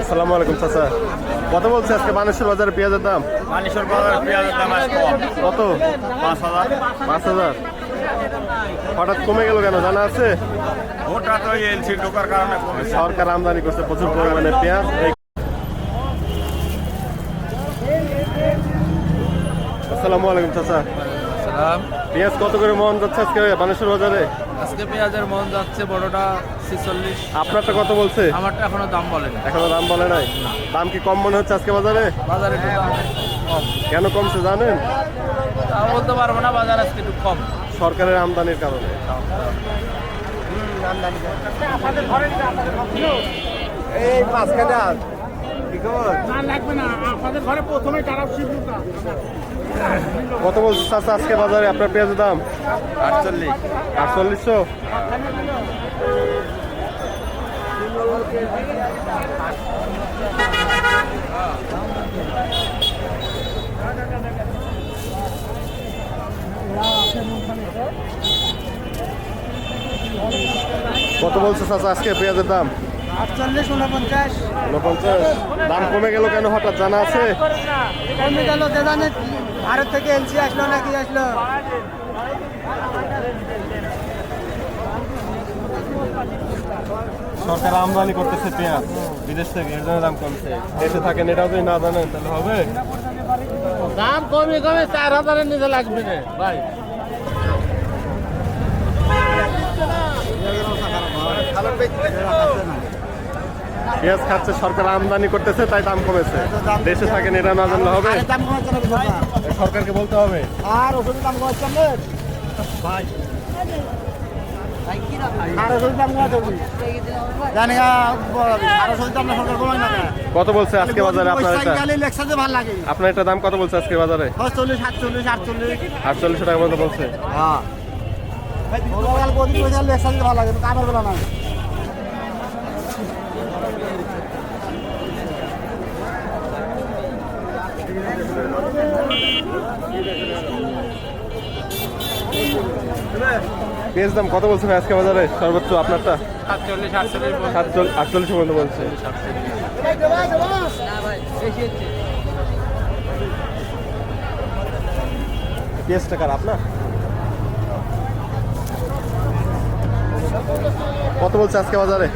আসসালামু আলাইকুম চাচা। কত বলছে আজকে বানেশ্বর বাজারে পেঁয়াজের দাম? মানেশ্বর বাজার পেঁয়াজের দাম কত? পাঁচ হাজার। পাঁচ হাজার। হঠাৎ কমে গেল কেন জানা আছে? ভোটটা তো এলসি ঢোকার কারণে সরকার আমদানি করছে প্রচুর পরিমাণে পেঁয়াজ। আসসালামু আলাইকুম চাচা। সালাম। পেঁয়াজ কত করে মন যাচ্ছে আজকে বানেশ্বর বাজারে? আজকে পেঁয়াজের মন যাচ্ছে বড়টা ছিচল্লিশ। আপনারটা কত বলছে? আমারটা এখনও দাম বলে না এখনও দাম বলে নাই? দাম কি কম মনে হচ্ছে আজকে বাজারে? বাজারে কম। কেন কমছে জানেন? তা বলতে পারব না বাজার আজকে একটু কম। সরকারের আমদানির কারণে। এই মাঝখানে কত বলছে চাচা আজকে বাজারে আপনার পেঁয়াজের দাম? আটচল্লিশ। আটচল্লিশশো? কত বলছে চাচা আজকে পেঁয়াজের দাম? আটচল্লিশ উনপঞ্চাশ উনপঞ্চাশ দাম কমে গেল কেন? হঠাৎ জানা আছে? কমে গেল দেদানে ভারত থেকে এলসি আসলো নাকি আসলো? সরকার আমদানি করতেছে পেঁয়াজ। বিদেশ থেকে এর জন্য দাম কমছে। দেশে থাকেন এটাও যদি না জানেন তাহলে হবে? দাম কমে কমে চার হাজারের নিচে লাগবে না ভাই। পেঁয়াজ খাচ্ছে সরকার আমদানি করতেছে তাই দাম কমেছে। দেশে থাকেন এটা না জানলে হবে। সরকারকে বলতে হবে। আর ওষুধের দাম কমাচ্ছে ভাই? কত বলছে আজকে বাজারে আপনার এটা? দাম কত বলছে আজকে বাজারে? আটচল্লিশ। টাকা মতো বলছে। পেঁয়াজ দাম কত বলছে আজকে বাজারে? সর্বোচ্চ আপনারটা? সাতচল্লিশ আটচল্লিশ পর্যন্ত বলছে। পেঁয়াজ টাকার আপনার? কত বলছে আজকে বাজারে?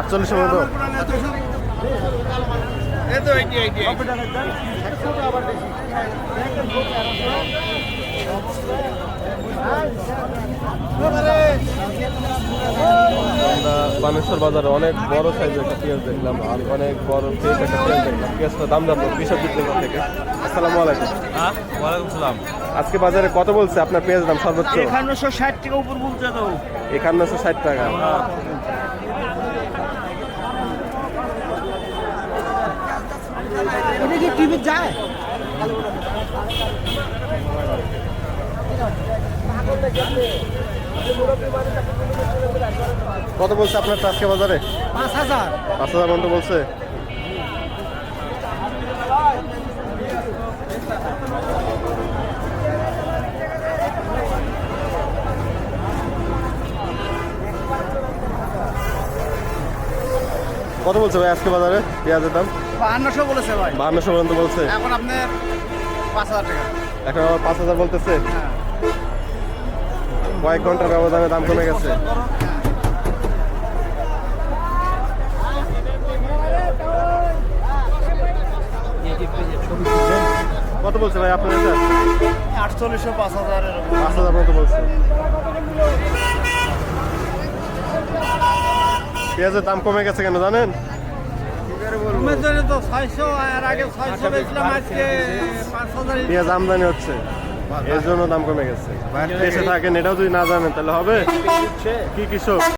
আটচল্লিশ পর্যন্ত আমরা বানেশ্বর বাজারে অনেক বড় সাইজের একটা পেঁয়াজ দেখলাম আর অনেক বড় ফেক একটা পেঁয়াজ দেখলাম। পেঁয়াজটা দাম জানব কৃষক বিক্রেতা থেকে। আসসালামু আলাইকুম। হ্যাঁ ওয়ালাইকুম সালাম। আজকে বাজারে কত বলছে আপনার পেঁয়াজ দাম সর্বোচ্চ? এখানেশো ষাট টাকা উপর বলছে তো। একান্নশো ষাট টাকা। এটা কি টিভি যায়? কত বলছে আপনার তো বাজারে? পাঁচ হাজার। পাঁচ হাজার পর্যন্ত বলছে? কত বলছে ভাই আজকে বাজারে পেঁয়াজের দাম? বাহান্নশো বলেছে ভাই। বাহান্নশো পর্যন্ত বলছে। এখন আপনার পাঁচ হাজার টাকা। এখন আবার পাঁচ হাজার বলতেছে? কয়েক ঘণ্টার ব্যবধানে দাম কমে গেছে। কত বলছে ভাই আপনার এটা? আটচল্লিশশো পাঁচ হাজার পাঁচ হাজার মতো বলছে। পেঁয়াজের দাম কমে গেছে কেন জানেন? পেঁয়াজ আমদানি হচ্ছে। এর জন্য দাম কমে গেছে। দেশে থাকেন এটাও যদি না জানেন তাহলে হবে? কি কৃষক?